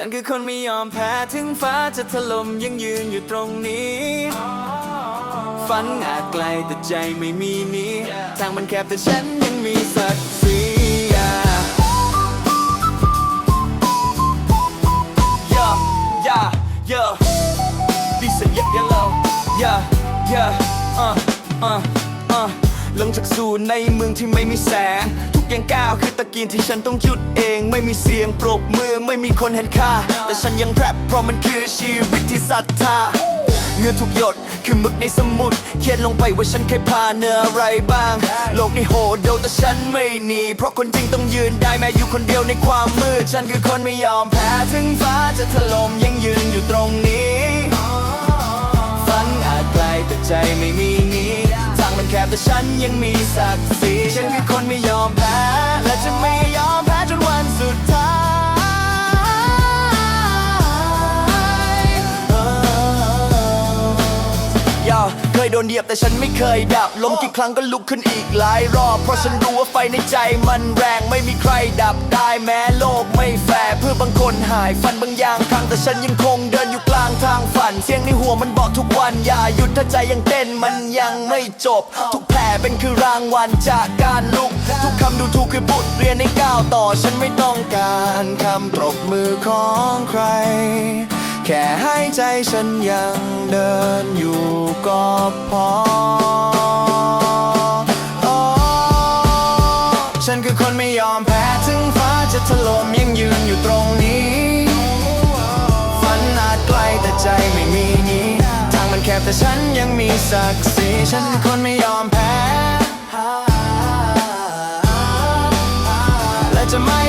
ฉันคือคนไม่ยอมแพ้ถึงฟ้าจะถล่มยังยืนอยู่ตรงนี้ ฝันอาจไกลแต่ใจไม่มีนี้ ทางมันแคบแต่ฉันยังมีศักดิ์ศรี Yeah, yeah, yeah. Lisa, yeah, yellow. Yeah, yeah, uh, uh. ลงจากสู่ในเมืองที่ไม่มีแสง ทุกอย่างก้าวคือตะกียงที่ฉันต้องหยุดเอง ไม่มีเสียงปรบมือไม่มีคนเห็นค่า แต่ฉันยังแรปเพราะมันคือชีวิตที่ศรัทธาเงื่อทุกหยดคือมึกในสมุดเขียนลงไปว่าฉันเคยผ่านเนออะไรบ้าง โลกนี้โหดเดียวแต่ฉันไม่หนีเพราะคนจริงต้องยืนได้แม้อยู่คนเดียวในความมืด ฉันคือคนไม่ยอมแพ้ถึงฟ้าจะถล่มยังยืนอยู่ตรงนี้ แค่แต่ฉันยังมีศักดิ์ศรีฉันคือคนไม่ยอม โดนเหยียบแต่ฉันไม่เคยดับล้มกี่ครั้งก็ลุกขึ้นอีกหลายรอบ เพราะฉันรู้ว่าไฟในใจมันแรงไม่มีใครดับได้แม้โลกไม่แฟร์เพื่อบางคนหายฟันบางอย่างพังแต่ฉันยังคงเดินอยู่กลางทางฝัน เสียงในหัวมันบอกทุกวันอย่าหยุดถ้าใจยังเต้นมันยังไม่จบ ทุกแผลเป็นคือรางวัลจากการลุก ทุกคำดูถูกคือบทเรียนในก้าวต่อ ฉันไม่ต้องการคำปรบมือของใคร ฉันยังเดินอยู่ก็พอ ฉันคือคนไม่ยอมแพ้ ถึงฟ้าจะถล่มยังยืนอยู่ตรงนี้ ฝันอาจไกลแต่ใจไม่มีนี้ ทางมันแคบแต่ฉันยังมีศักดิ์ศรีฉันคือคนไม่ยอมแพ้ และจะไม่